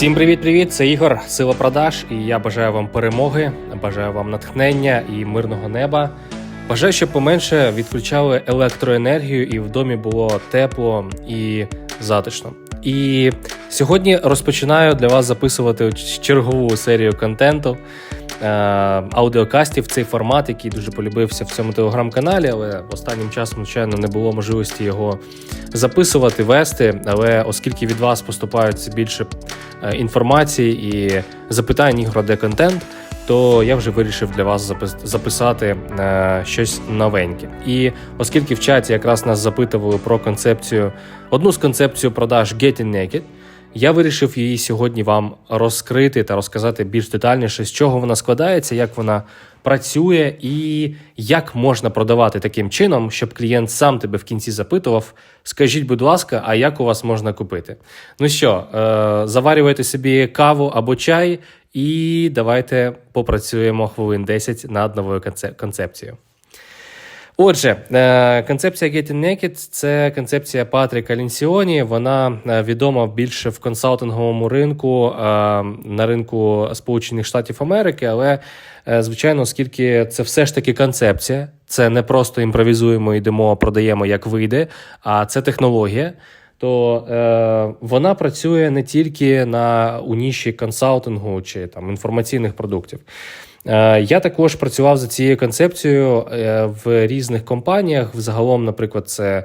Всім привіт-привіт! Це Ігор, сила продаж, і я бажаю вам перемоги, бажаю вам натхнення і мирного неба. Бажаю, щоб поменше відключали електроенергію і в домі було тепло і затишно. І сьогодні розпочинаю для вас записувати чергову серію контенту. е, Аудіокастів цей формат, який дуже полюбився в цьому телеграм-каналі, але останнім часом, звичайно, не було можливості його записувати, вести. Але оскільки від вас поступають більше е, інформації і запитань ігро, де контент, то я вже вирішив для вас записати е, щось новеньке. І оскільки в чаті якраз нас запитували про концепцію, одну з концепцій продаж Getting Naked, я вирішив її сьогодні вам розкрити та розказати більш детальніше, з чого вона складається, як вона працює і як можна продавати таким чином, щоб клієнт сам тебе в кінці запитував: скажіть, будь ласка, а як у вас можна купити? Ну що, е, заварювайте собі каву або чай, і давайте попрацюємо хвилин 10 над новою концепцією. Отже, е, концепція Getting Naked – це концепція Патріка Лінсіоні. Вона е, відома більше в консалтинговому ринку е, на ринку Сполучених Штатів Америки, але звичайно, оскільки це все ж таки концепція, це не просто імпровізуємо, йдемо, продаємо як вийде, а це технологія. То е, вона працює не тільки на у ніші консалтингу чи там інформаційних продуктів. Е, Я також працював за цією концепцією е, в різних компаніях. Взагалом, наприклад, це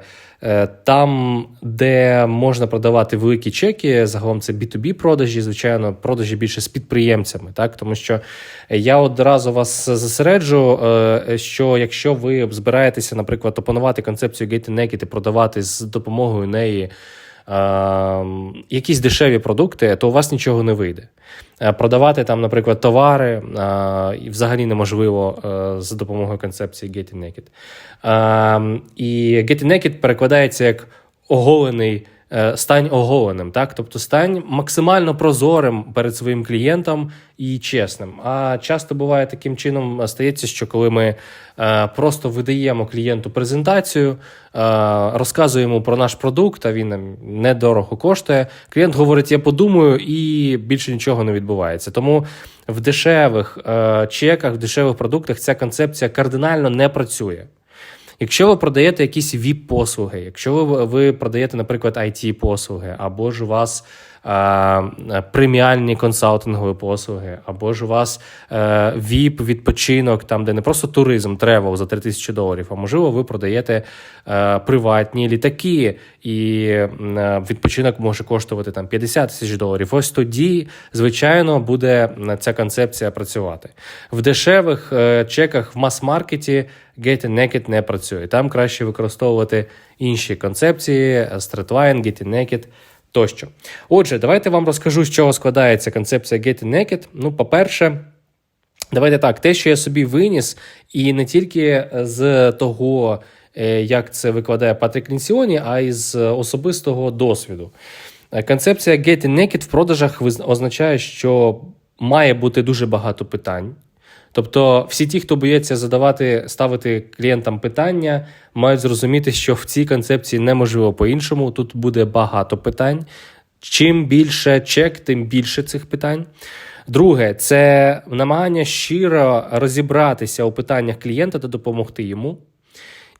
там, де можна продавати великі чеки. Загалом це B2B продажі, звичайно, продажі більше з підприємцями, так тому що я одразу вас засереджу, е, що якщо ви збираєтеся, наприклад, опанувати концепцію Naked і продавати з допомогою неї. Е, Якісь дешеві продукти, то у вас нічого не вийде. Е, Продавати там, наприклад, товари е, взагалі неможливо е, за допомогою концепції Getting Naked. Е, І Getting Naked перекладається як оголений. Е, Стань оголеним, так? Тобто стань максимально прозорим перед своїм клієнтом і чесним. А часто буває таким чином е, стається, що коли ми е, просто видаємо клієнту презентацію, розказуємо про наш продукт, а він нам недорого коштує. Клієнт говорить: я подумаю, і більше нічого не відбувається. Тому в дешевих чеках, в дешевих продуктах ця концепція кардинально не працює. Якщо ви продаєте якісь VIP-послуги, якщо ви, ви продаєте, наприклад, IT-послуги, або ж у вас преміальні консалтингові послуги, або ж у вас е, VIP відпочинок, там де не просто туризм, тревел за 3000 доларів, а можливо, ви продаєте е, приватні літаки, і е, відпочинок може коштувати там 50 тисяч доларів. Ось тоді, звичайно, буде ця концепція працювати. В дешевих чеках в мас-маркеті Get Naked не працює. Там краще використовувати інші концепції, Stratline, Get Naked тощо. Отже, давайте вам розкажу, з чого складається концепція Get Naked. Ну, по-перше, Давайте так, те, що я собі виніс, і не тільки з того, е, як це викладає Патрік Лінсіоні, а й з особистого досвіду. Е, Концепція Get Naked в продажах означає, що має бути дуже багато питань. Тобто, всі ті, хто боїться задавати, ставити клієнтам питання, мають зрозуміти, що в цій концепції неможливо по-іншому. Тут буде багато питань. Чим більше чек, тим більше цих питань. Друге, це намагання щиро розібратися у питаннях клієнта та допомогти йому,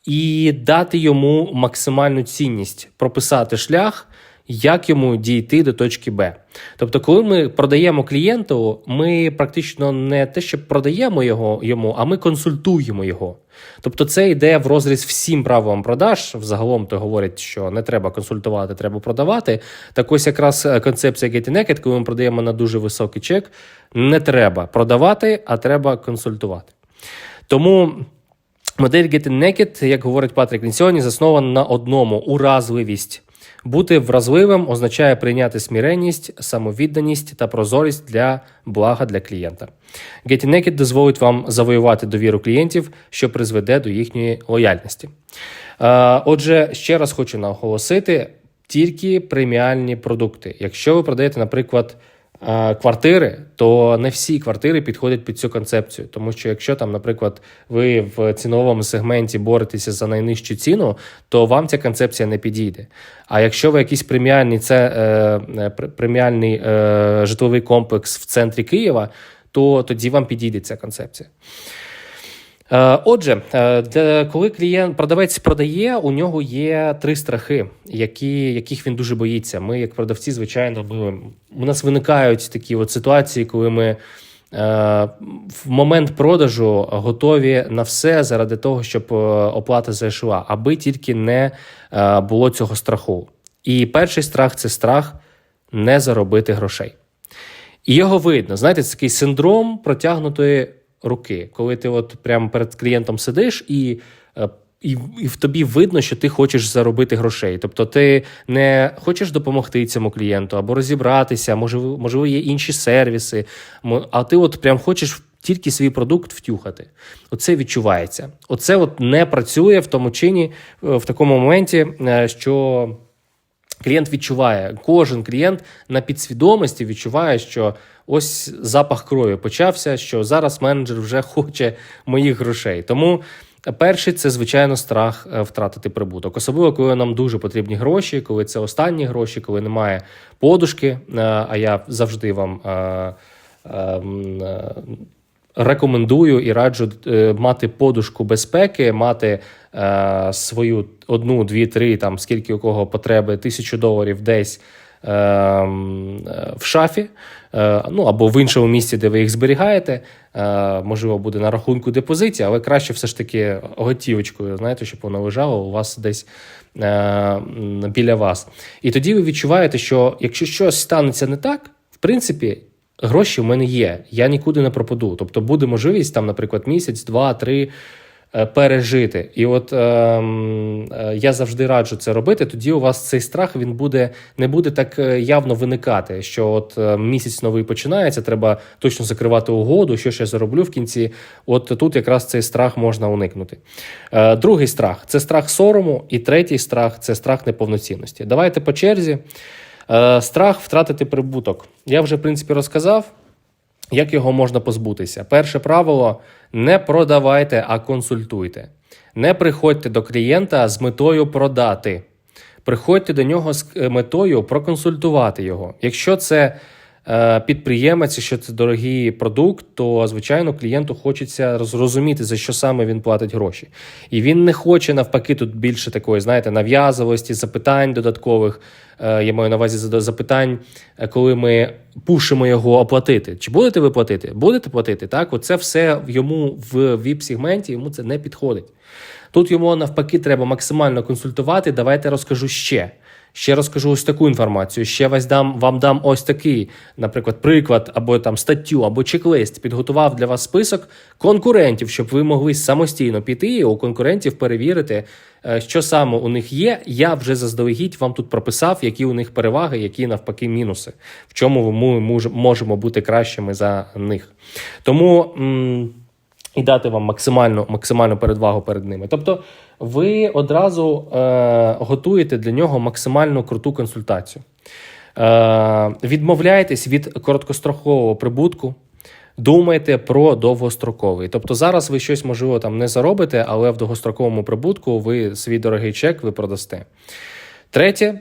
і дати йому максимальну цінність, прописати шлях, як йому дійти до точки Б. Тобто, коли ми продаємо клієнту, ми практично не те, що продаємо його йому, а ми консультуємо його. Тобто, це йде в розріз всім правилам продаж. Взагалом то говорять, що не треба консультувати, треба продавати. Так ось якраз е, концепція Get Naked, коли ми продаємо на дуже високий чек, не треба продавати, а треба консультувати. Тому модель Get Naked, як говорить Патрік Лінсіоні, заснована на одному уразливість. Бути вразливим означає прийняти сміренність, самовідданість та прозорість для блага для клієнта. Getting Naked дозволить вам завоювати довіру клієнтів, що призведе до їхньої лояльності. Е, Отже, ще раз хочу наголосити: тільки преміальні продукти. Якщо ви продаєте, наприклад, квартири, то не всі квартири підходять під цю концепцію. Тому що якщо там, наприклад, ви в ціновому сегменті боретеся за найнижчу ціну, то вам ця концепція не підійде. А якщо ви якийсь преміальний це е, е, преміальний е, житловий комплекс в центрі Києва, то тоді вам підійде ця концепція. Е, Отже, е, коли клієнт продавець продає, у нього є три страхи, які, яких він дуже боїться. Ми, як продавці, звичайно, у нас виникають такі от ситуації, коли ми е, в момент продажу готові на все заради того, щоб оплата зайшла, аби тільки не було цього страху. І перший страх це страх не заробити грошей. І його видно. Знаєте, це такий синдром протягнутої руки, коли ти от прямо перед клієнтом сидиш і. е, І, і в тобі видно, що ти хочеш заробити грошей. Тобто, ти не хочеш допомогти цьому клієнту або розібратися, можливо, можливо, є інші сервіси, а ти от прям хочеш тільки свій продукт втюхати. Оце відчувається. Оце от не працює в тому чині, е, в такому моменті, е, що Клієнт відчуває, кожен клієнт на підсвідомості відчуває, що ось запах крові почався, що зараз менеджер вже хоче моїх грошей. Тому перший це звичайно страх е, втратити прибуток, особливо коли нам дуже потрібні гроші, коли це останні гроші, коли немає подушки. е, А я завжди вам. е, е, м, е, Рекомендую і раджу мати подушку безпеки, мати свою одну, дві, три, там скільки у кого потреби, тисячу доларів десь в шафі, е, ну або в іншому місці, де ви їх зберігаєте. Е, можливо, буде на рахунку депозиті, але краще все ж таки готівочкою, знаєте, щоб воно лежало у вас десь е, біля вас. І тоді ви відчуваєте, що якщо щось станеться не так, в принципі. Гроші в мене є, я нікуди не пропаду. Тобто буде можливість там, наприклад, місяць, два, три е, пережити. І от ем, е, я завжди раджу це робити. Тоді у вас цей страх він буде не буде так е, явно виникати. Що от е, місяць новий починається, треба точно закривати угоду, що я зароблю в кінці. От тут якраз цей страх можна уникнути. Е, другий страх це страх сорому, і третій страх це страх неповноцінності. Давайте по черзі. Е, Страх втратити прибуток. Я вже, в принципі, розказав, як його можна позбутися. Перше правило: не продавайте, а консультуйте. Не приходьте до клієнта з метою продати. Приходьте до нього з метою проконсультувати його. Якщо це підприємець, якщо це дорогий продукт, то звичайно клієнту хочеться зрозуміти, за що саме він платить гроші. І він не хоче навпаки тут більше такої, знаєте, нав'язливості, запитань додаткових. Е, Я маю на увазі запитань, е, коли ми пушимо його оплатити. Чи будете ви платити? Будете платити? Так, оце все йому в віп-сегменті, йому це не підходить. Тут йому навпаки треба максимально консультувати. Давайте розкажу ще. Ще розкажу ось таку інформацію. Ще вас дам вам дам ось такий, наприклад, приклад або там статтю, або чек-лист. Підготував для вас список конкурентів, щоб ви могли самостійно піти і у конкурентів перевірити, е, що саме у них є. Я вже заздалегідь вам тут прописав, які у них переваги, які навпаки мінуси, в чому ми можемо бути кращими за них. Тому. І дати вам максимальну, максимальну передвагу перед ними. Тобто, ви одразу е, готуєте для нього максимально круту консультацію. Е, відмовляєтесь від короткострокового прибутку, думайте про довгостроковий. Тобто зараз ви щось можливо там не заробите, але в довгостроковому прибутку ви свій дорогий чек ви продасте. Третє,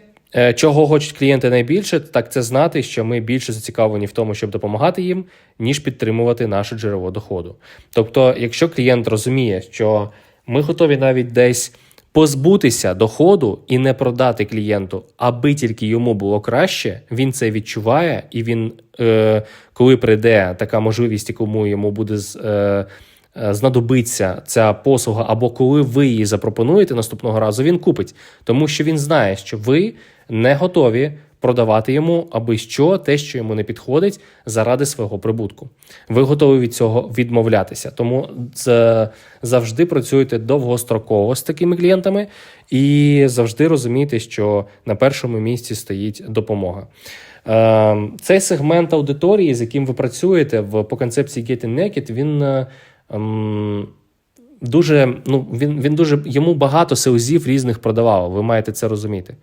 чого хочуть клієнти найбільше, так це знати, що ми більше зацікавлені в тому, щоб допомагати їм, ніж підтримувати наше джерело доходу. Тобто, якщо клієнт розуміє, що ми готові навіть десь позбутися доходу і не продати клієнту, аби тільки йому було краще, він це відчуває, і він, е, коли прийде така можливість, кому йому буде з. Е, знадобиться ця послуга, або коли ви її запропонуєте наступного разу, він купить, тому що він знає, що ви не готові продавати йому аби що те, що йому не підходить, заради свого прибутку. Ви готові від цього відмовлятися. Тому завжди працюйте довгостроково з такими клієнтами і завжди розумійте, що на першому місці стоїть допомога. Е, Цей сегмент аудиторії, з яким ви працюєте в по концепції Get in Naked, він е, дуже ну він, він дуже йому багато селзів різних продавав. Ви маєте це розуміти.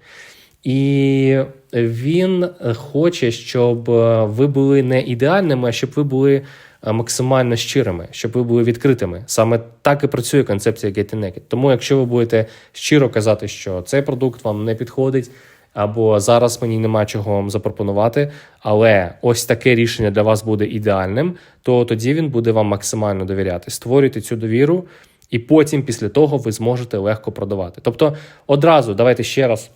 І він хоче, щоб е, ви були не ідеальними, а щоб ви були е, максимально щирими, щоб ви були відкритими. Саме так і працює концепція Get Naked. Тому, якщо ви будете щиро казати, що цей продукт вам не підходить, або зараз мені нема чого вам запропонувати, але ось таке рішення для вас буде ідеальним, то тоді він буде вам максимально довіряти. Створюйте цю довіру, і потім, після того, ви зможете легко продавати. Тобто, одразу давайте ще раз.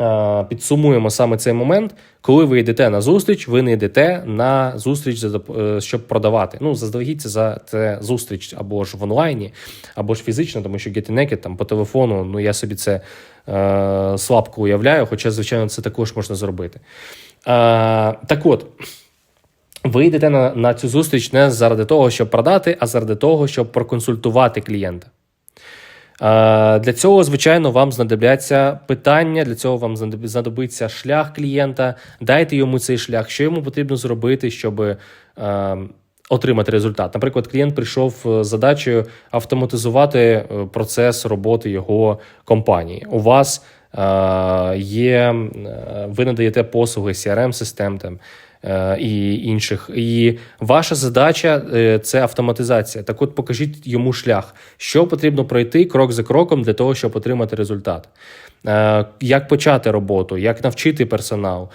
е, Підсумуємо саме цей момент, коли ви йдете на зустріч, ви не йдете на зустріч, е, щоб продавати. Ну, заздалегідь за це зустріч або ж в онлайні, або ж фізично, тому що Naked, там по телефону, ну я собі це слабко уявляю, хоча, звичайно, це також можна зробити. Е, так от. Ви йдете на, на цю зустріч не заради того, щоб продати, а заради того, щоб проконсультувати клієнта. Е, Для цього, звичайно, вам знадобляться питання, для цього вам знадобиться шлях клієнта. Дайте йому цей шлях, що йому потрібно зробити, щоб е, отримати результат. Наприклад, клієнт прийшов з задачею автоматизувати е, процес роботи його компанії. У вас е, є, е, ви надаєте послуги CRM-систем там. Е, І інших, і ваша задача е, це автоматизація. Так, от покажіть йому шлях, що потрібно пройти крок за кроком для того, щоб отримати результат. Е, Як почати роботу, як навчити персонал,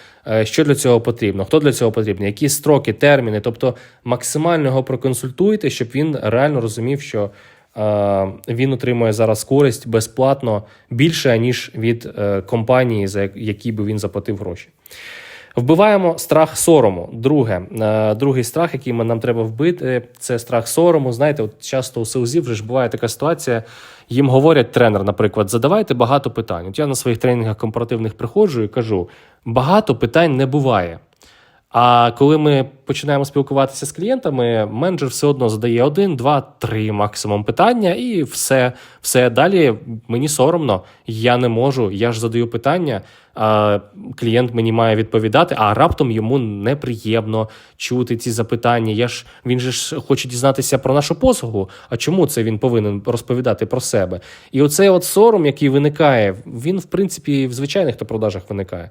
що для цього потрібно, хто для цього потрібен, які строки, терміни. Тобто максимально його проконсультуйте, щоб він реально розумів, що він отримує зараз користь безплатно більше, ніж від компанії, за як- якій би він заплатив гроші. Вбиваємо страх сорому. Друге, е, другий страх, який нам треба вбити, це страх сорому. Знаєте, от часто у селзів вже ж буває така ситуація. Їм говорять тренер, наприклад, задавайте багато питань. От я на своїх тренінгах компаративних приходжу і кажу: багато питань не буває. А коли ми починаємо спілкуватися з клієнтами, менеджер все одно задає один, два, три максимум питання, і все. все. Далі мені соромно, я не можу. Я ж задаю питання, а клієнт мені має відповідати, а раптом йому неприємно чути ці запитання. Я ж він же ж хоче дізнатися про нашу послугу. А чому це він повинен розповідати про себе? І оцей от сором, який виникає, він в принципі в звичайних то продажах виникає.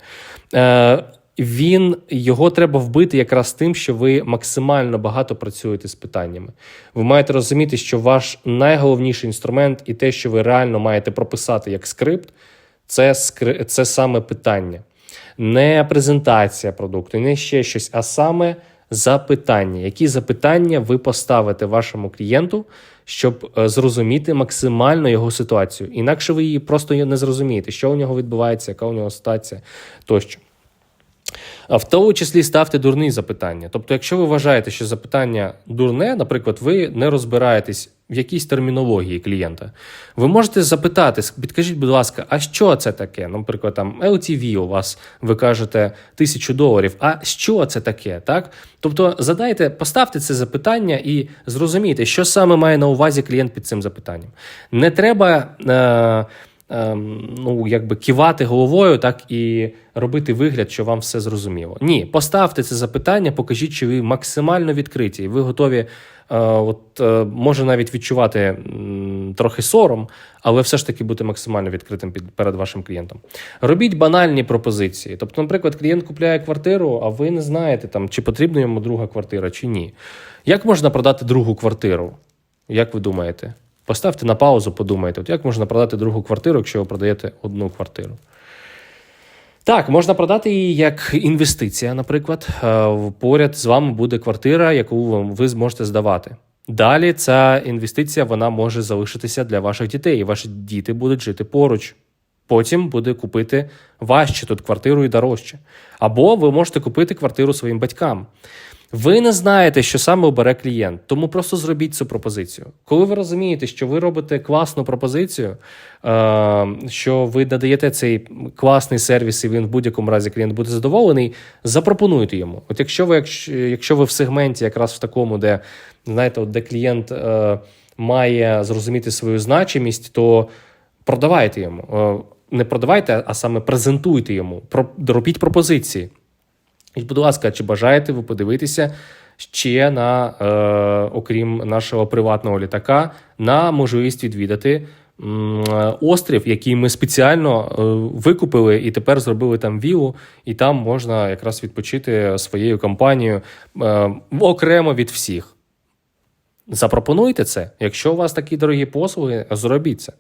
Він його треба вбити якраз тим, що ви максимально багато працюєте з питаннями. Ви маєте розуміти, що ваш найголовніший інструмент і те, що ви реально маєте прописати як скрипт, це, скри... це саме питання. Не презентація продукту, не ще щось, а саме запитання. Які запитання ви поставите вашому клієнту, щоб е, зрозуміти максимально його ситуацію? Інакше ви її просто не зрозумієте, що у нього відбувається, яка у нього ситуація тощо. В тому числі ставте дурні запитання. Тобто, якщо ви вважаєте, що запитання дурне, наприклад, ви не розбираєтесь в якійсь термінології клієнта, ви можете запитати, підкажіть, будь ласка, а що це таке? Наприклад, там LTV у вас ви кажете тисячу доларів. А що це таке? Так? Тобто, задайте, поставте це запитання і зрозумійте, що саме має на увазі клієнт під цим запитанням. Не треба. Е- ем, ну, якби кивати головою, так і робити вигляд, що вам все зрозуміло. Ні, поставте це запитання, покажіть, що ви максимально відкриті, і ви готові. Е, от е, може навіть відчувати трохи сором, але все ж таки бути максимально відкритим під перед вашим клієнтом. Робіть банальні пропозиції. Тобто, наприклад, клієнт купляє квартиру, а ви не знаєте, там, чи потрібна йому друга квартира, чи ні. Як можна продати другу квартиру? Як ви думаєте? Поставте на паузу, подумайте, от як можна продати другу квартиру, якщо ви продаєте одну квартиру. Так, можна продати її як інвестиція, наприклад. Е, Поряд з вами буде квартира, яку ви зможете здавати. Далі ця інвестиція вона може залишитися для ваших дітей, і ваші діти будуть жити поруч. Потім буде купити важче тут квартиру і дорожче. Або ви можете купити квартиру своїм батькам. Ви не знаєте, що саме обере клієнт, тому просто зробіть цю пропозицію. Коли ви розумієте, що ви робите класну пропозицію, е, що ви надаєте цей класний сервіс, і він в будь-якому разі клієнт буде задоволений, запропонуйте йому. От якщо ви, якщо, ви в сегменті, якраз в такому, де знаєте, от де клієнт е, має зрозуміти свою значимість, то продавайте йому. Е, не продавайте, а саме презентуйте йому, робіть пропозиції. І, будь ласка, чи бажаєте ви подивитися ще на, е, окрім нашого приватного літака, на можливість відвідати м, острів, який ми спеціально е, викупили і тепер зробили там вілу, і там можна якраз відпочити своєю компанією е, окремо від всіх. Запропонуйте це. Якщо у вас такі дорогі послуги, зробіть це.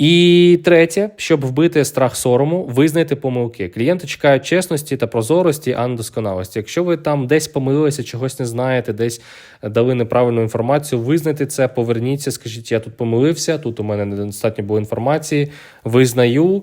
І третє, щоб вбити страх сорому, визнайте помилки. Клієнти чекають чесності та прозорості, а не досконалості. Якщо ви там десь помилилися, чогось не знаєте, десь дали неправильну інформацію, визнайте це, поверніться, скажіть, я тут помилився, тут у мене недостатньо було інформації. Визнаю.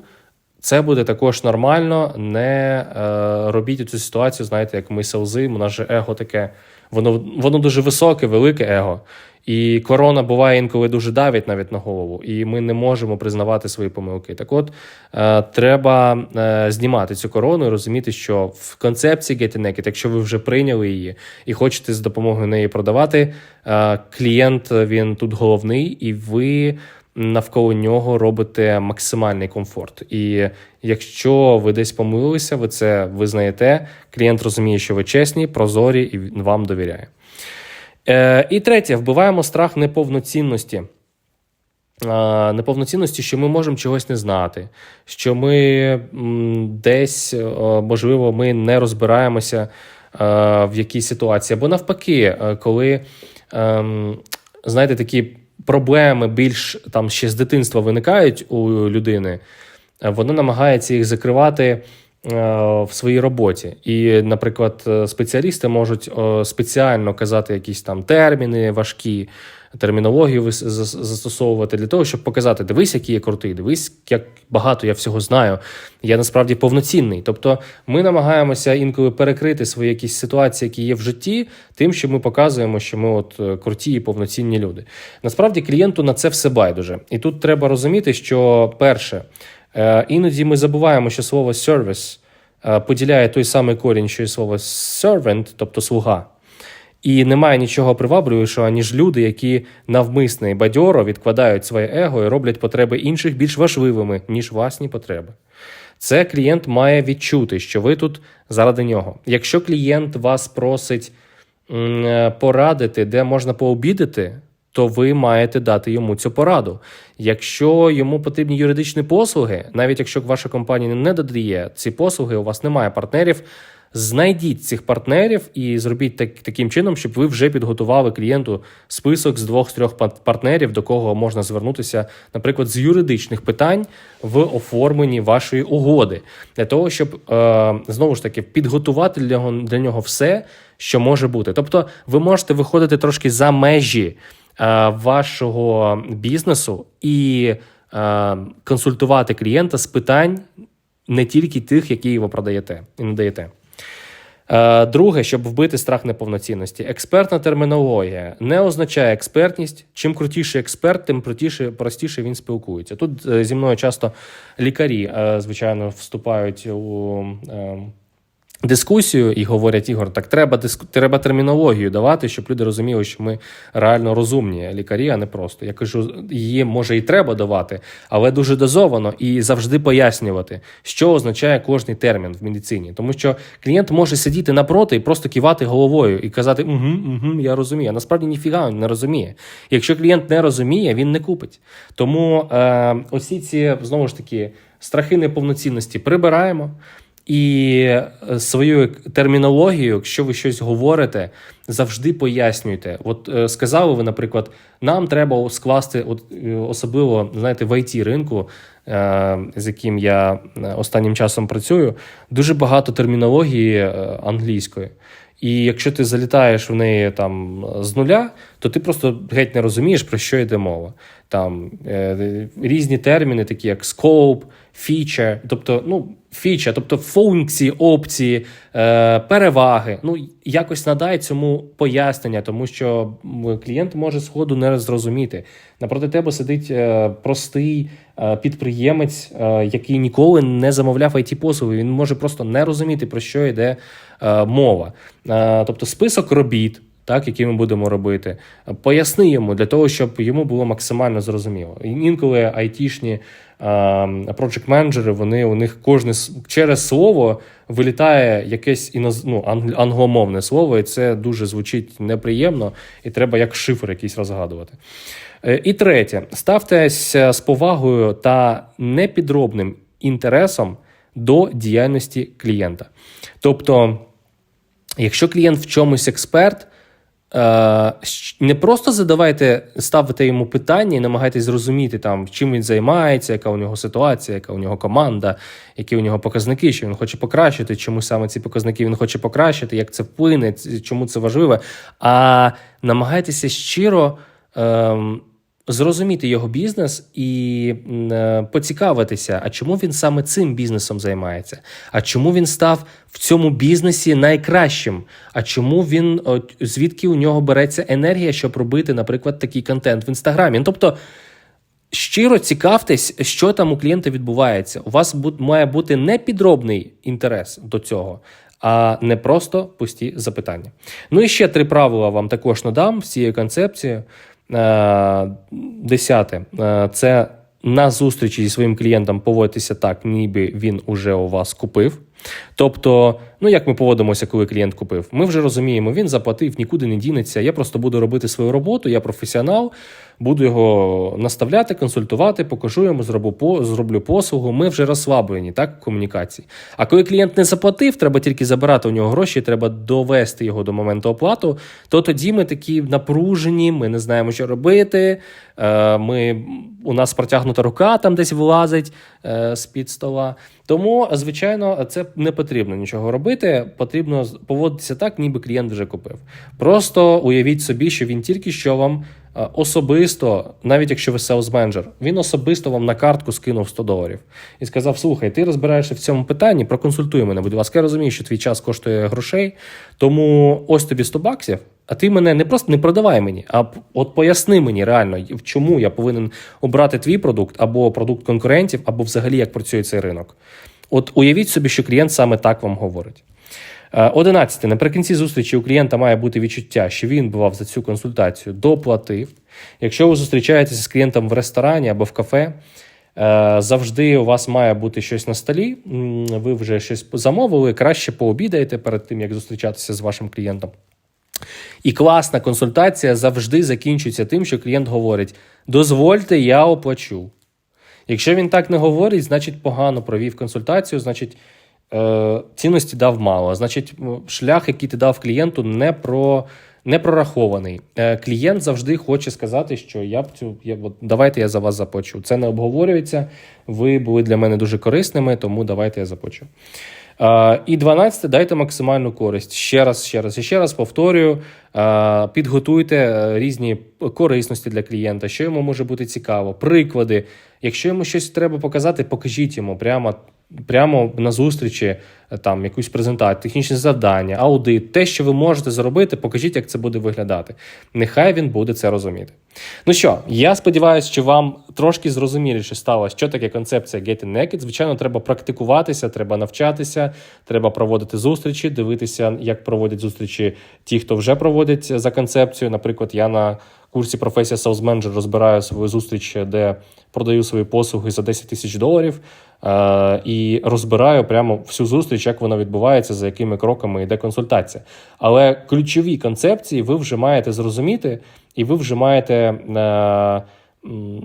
Це буде також нормально. Не е, робіть цю ситуацію, знаєте, як ми селзи, у нас же его таке, воно, воно дуже високе, велике его. І корона буває інколи дуже давить навіть на голову, і ми не можемо признавати свої помилки. Так от е, треба е, знімати цю корону і розуміти, що в концепції Get Naked, якщо ви вже прийняли її і хочете з допомогою неї продавати, е, клієнт він тут головний, і ви навколо нього робите максимальний комфорт. І якщо ви десь помилилися, ви це визнаєте, клієнт розуміє, що ви чесні, прозорі і вам довіряє. Е, і третє, вбиваємо страх неповноцінності. Е, неповноцінності, що ми можемо чогось не знати, що ми десь, е, можливо, ми не розбираємося в якійсь ситуації. Або навпаки, коли, ем, знаєте, такі проблеми більш там ще з дитинства виникають у людини, вона намагається їх закривати в своїй роботі. І, наприклад, е, спеціалісти можуть е, спеціально казати якісь там терміни важкі, термінологію застосовувати для того, щоб показати: дивись, який я крутий, дивись, як багато я всього знаю. Я насправді повноцінний. Тобто, ми намагаємося інколи перекрити свої якісь ситуації, які є в житті, тим, що ми показуємо, що ми от е, круті і повноцінні люди. Насправді клієнту на це все байдуже. І тут треба розуміти, що перше, е, іноді ми забуваємо, що слово service е, поділяє той самий корінь, що і слово servant, тобто слуга. І немає нічого приваблюючого, ніж люди, які навмисно і бадьоро відкладають своє его і роблять потреби інших більш важливими, ніж власні потреби. Це клієнт має відчути, що ви тут заради нього. Якщо клієнт вас просить е, порадити, де можна пообідати, то ви маєте дати йому цю пораду. Якщо йому потрібні юридичні послуги, навіть якщо ваша компанія не додає ці послуги, у вас немає партнерів. Знайдіть цих партнерів і зробіть так, таким чином, щоб ви вже підготували клієнту список з двох-трьох партнерів, до кого можна звернутися, наприклад, з юридичних питань в оформленні вашої угоди, для того, щоб е, знову ж таки підготувати для для нього все, що може бути. Тобто, ви можете виходити трошки за межі вашого бізнесу і е, консультувати клієнта з питань не тільки тих, які ви продаєте і надаєте. Е, Друге, щоб вбити страх неповноцінності. Експертна термінологія не означає експертність. Чим крутіший експерт, тим простіше, простіше він спілкується. Тут е, зі мною часто лікарі, е, звичайно, вступають у. Дискусію і говорять Ігор, так треба диску... треба термінологію давати, щоб люди розуміли, що ми реально розумні лікарі, а не просто. Я кажу, її може і треба давати, але дуже дозовано і завжди пояснювати, що означає кожний термін в медицині. Тому що клієнт може сидіти напроти і просто кивати головою і казати, угу, угу, я розумію. А насправді ніфіга не розуміє. Якщо клієнт не розуміє, він не купить. Тому е, осі ці знову ж таки страхи неповноцінності прибираємо. І е, свою термінологію, якщо ви щось говорите, завжди пояснюйте. От е, сказали ви, наприклад, нам треба скласти, от е, особливо знаєте, в it ринку, з яким я останнім часом працюю, дуже багато термінології англійської. І якщо ти залітаєш в неї там з нуля, то ти просто геть не розумієш, про що йде мова. Там е, різні терміни, такі як scope, feature, тобто, ну, фіча, тобто функції, опції, е, переваги. Ну, якось надай цьому пояснення, тому що клієнт може сходу не зрозуміти. Напроти тебе сидить е, простий е, підприємець, е, який ніколи не замовляв it послуги. Він може просто не розуміти, про що йде е, мова. Е, тобто, список робіт. Так, які ми будемо робити, поясни йому для того, щоб йому було максимально зрозуміло. Інколи айтішні проджект менеджери вони у них кожне через слово вилітає якесь іноз... ну, англомовне слово, і це дуже звучить неприємно, і треба як шифр якийсь розгадувати. Е, І третє, ставтесь е, з повагою та непідробним інтересом до діяльності клієнта. Тобто, якщо клієнт в чомусь експерт, не просто задавайте, ставите йому питання і намагайтесь зрозуміти, там, чим він займається, яка у нього ситуація, яка у нього команда, які у нього показники, що він хоче покращити, чому саме ці показники він хоче покращити, як це вплине, чому це важливо. А намагайтеся щиро. Ем, Зрозуміти його бізнес і е, поцікавитися, а чому він саме цим бізнесом займається? А чому він став в цьому бізнесі найкращим? А чому він звідки у нього береться енергія, щоб робити, наприклад, такий контент в інстаграмі? Ну, тобто щиро цікавтесь, що там у клієнта відбувається. У вас бу- має бути не підробний інтерес до цього, а не просто пусті запитання. Ну і ще три правила вам також надам з цією концепцією. Е, Десяте Е, це на зустрічі зі своїм клієнтом поводитися так, ніби він уже у вас купив. Тобто, ну як ми поводимося, коли клієнт купив? Ми вже розуміємо, він заплатив, нікуди не дінеться. Я просто буду робити свою роботу, я професіонал, буду його наставляти, консультувати, покажу йому, зроблю, зроблю послугу. Ми вже розслаблені так, в комунікації. А коли клієнт не заплатив, треба тільки забирати у нього гроші, треба довести його до моменту оплату, то тоді ми такі напружені, ми не знаємо, що робити. Е, Ми, у нас протягнута рука там десь вилазить е, з-під стола. Тому, звичайно, це не потрібно нічого робити. Потрібно поводитися так, ніби клієнт вже купив. Просто уявіть собі, що він тільки що вам е, особисто, навіть якщо ви sales менеджер, він особисто вам на картку скинув 100 доларів і сказав: Слухай, ти розбираєшся в цьому питанні, проконсультуй мене, будь ласка, я розумію, що твій час коштує грошей, тому ось тобі 100 баксів. А ти мене не просто не продавай мені, а от поясни мені реально, чому я повинен обрати твій продукт або продукт конкурентів, або взагалі як працює цей ринок. От уявіть собі, що клієнт саме так вам говорить. Е, Одинадцяте. Наприкінці зустрічі у клієнта має бути відчуття, що він бував за цю консультацію доплатив. Якщо ви зустрічаєтеся з клієнтом в ресторані або в кафе, е, завжди у вас має бути щось на столі. Ви вже щось замовили, краще пообідаєте перед тим, як зустрічатися з вашим клієнтом. І класна консультація завжди закінчується тим, що клієнт говорить: дозвольте, я оплачу. Якщо він так не говорить, значить погано провів консультацію, значить е, цінності дав мало. Значить, шлях, який ти дав клієнту, не про. Не прорахований. Е, Клієнт завжди хоче сказати, що я б цю я от, давайте я за вас заплачу. Це не обговорюється. Ви були для мене дуже корисними, тому давайте я заплачу. І 12. дайте максимальну користь. Ще раз, ще раз ще раз повторюю. е, Підготуйте е, різні корисності для клієнта, що йому може бути цікаво, приклади. Якщо йому щось треба показати, покажіть йому прямо. Прямо на зустрічі е, там якусь презентацію, технічне завдання, аудит, те, що ви можете зробити, покажіть, як це буде виглядати. Нехай він буде це розуміти. Ну що, я сподіваюся, що вам трошки зрозуміліше стало, що таке концепція Getting Naked. Звичайно, треба практикуватися, треба навчатися, треба проводити зустрічі, дивитися, як проводять зустрічі ті, хто вже проводять за концепцією. Наприклад, я на курсі професія Sales Manager розбираю свою зустріч, де продаю свої послуги за 10 тисяч доларів. Е, і розбираю прямо всю зустріч, як вона відбувається, за якими кроками йде консультація. Але ключові концепції ви вже маєте зрозуміти, і ви вже маєте е,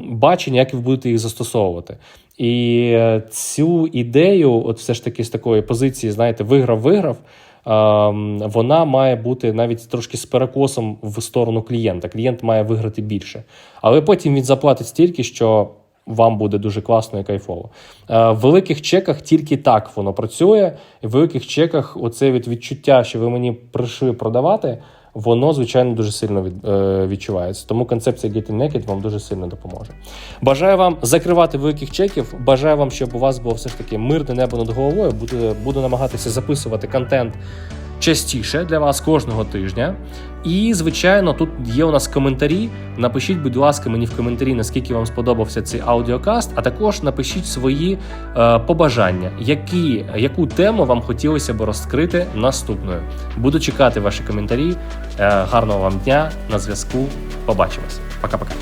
бачення, як ви будете їх застосовувати. І е, цю ідею, от все ж таки з такої позиції, знаєте, виграв-виграв. Ем, Вона має бути навіть трошки з перекосом в сторону клієнта. Клієнт має виграти більше, але потім він заплатить стільки, що вам буде дуже класно і кайфово. Е, В великих чеках тільки так воно працює. В великих чеках оце від відчуття, що ви мені прийшли продавати, воно, звичайно, дуже сильно від, е, відчувається. Тому концепція Getting Naked вам дуже сильно допоможе. Бажаю вам закривати великих чеків. Бажаю вам, щоб у вас було все ж таки мирне небо над головою. Буду, буду намагатися записувати контент частіше для вас кожного тижня. І, звичайно, тут є у нас коментарі. Напишіть, будь ласка, мені в коментарі, наскільки вам сподобався цей аудіокаст, а також напишіть свої е, побажання, які, яку тему вам хотілося б розкрити наступною. Буду чекати ваші коментарі. Е, гарного вам дня на зв'язку. Побачимось. Пока-пока.